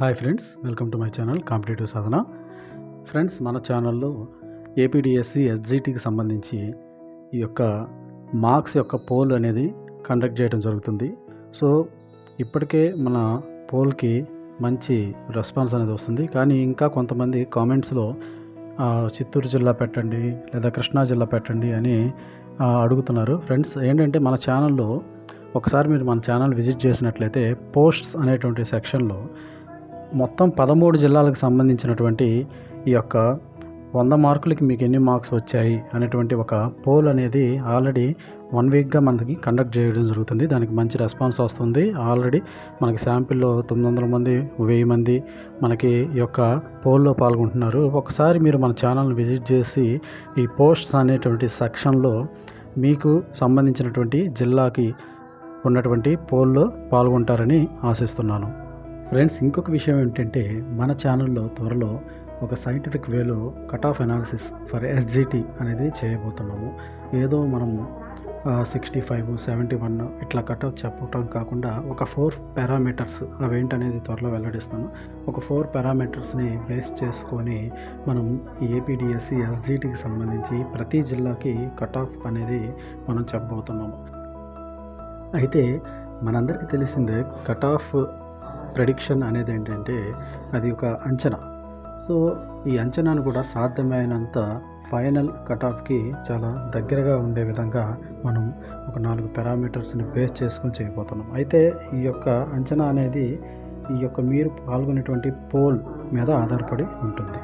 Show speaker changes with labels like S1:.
S1: Hi friends welcome to my channel competitive Sadhana. Friends మన ఛానల్లో APDSC ఎస్జిటికి సంబంధించి ఈ యొక్క మార్క్స్ యొక్క పోల్ అనేది కండక్ట్ చేయడం జరుగుతుంది. సో ఇప్పటికే మన పోల్కి మంచి రెస్పాన్స్ అనేది వస్తుంది. కానీ ఇంకా కొంతమంది కామెంట్స్లో చిత్తూరు జిల్లా పెట్టండి లేదా కృష్ణా జిల్లా పెట్టండి అని అడుగుతున్నారు. ఫ్రెండ్స్ ఏంటంటే మన ఛానల్లో ఒకసారి మీరు మన ఛానల్ విజిట్ చేసినట్లయితే పోస్ట్స్ అనేటువంటి సెక్షన్లో మొత్తం పదమూడు జిల్లాలకు సంబంధించినటువంటి ఈ యొక్క వంద మార్కులకి మీకు ఎన్ని మార్క్స్ వచ్చాయి అనేటువంటి ఒక పోల్ అనేది ఆల్రెడీ వన్ వీక్గా మనకి కండక్ట్ చేయడం జరుగుతుంది. దానికి మంచి రెస్పాన్స్ వస్తుంది. ఆల్రెడీ మనకి శాంపిల్లో తొమ్మిది వందల మంది వెయ్యి మంది మనకి ఈ యొక్క పోల్లో పాల్గొంటున్నారు. ఒకసారి మీరు మన ఛానల్ని విజిట్ చేసి ఈ పోస్ట్స్ అనేటువంటి సెక్షన్లో మీకు సంబంధించినటువంటి జిల్లాకి ఉన్నటువంటి పోల్లో పాల్గొంటారని ఆశిస్తున్నాను. ఫ్రెండ్స్ ఇంకొక విషయం ఏంటంటే మన ఛానల్లో త్వరలో ఒక సైంటిఫిక్ వేలో cut off analysis for SGT అనేది చేయబోతున్నాము. ఏదో మనము సిక్స్టీ ఫైవ్ సెవెంటీ వన్ ఇట్లా కట్ ఆఫ్ చెప్పటం కాకుండా ఒక ఫోర్ పారామీటర్స్ అవేంటనేది త్వరలో వెల్లడిస్తాను. ఒక ఫోర్ పారామీటర్స్ని బేస్ చేసుకొని మనం ఏపీడిఎస్సి ఎస్జిటికి సంబంధించి ప్రతి జిల్లాకి కట్ ఆఫ్ అనేది మనం చెప్పబోతున్నాము. అయితే మనందరికీ తెలిసిందే కట్ ఆఫ్ ప్రెడిక్షన్ అనేది ఏంటంటే అది ఒక అంచనా. సో ఈ అంచనాను కూడా సాధ్యమైనంత ఫైనల్ కట్ ఆఫ్కి చాలా దగ్గరగా ఉండే విధంగా మనం ఒక నాలుగు పారామీటర్స్ని బేస్ చేసుకొని చేయబోతున్నాం. అయితే ఈ యొక్క అంచనా అనేది ఈ యొక్క మీరు పాల్గొనేటువంటి పోల్ మీద ఆధారపడి ఉంటుంది.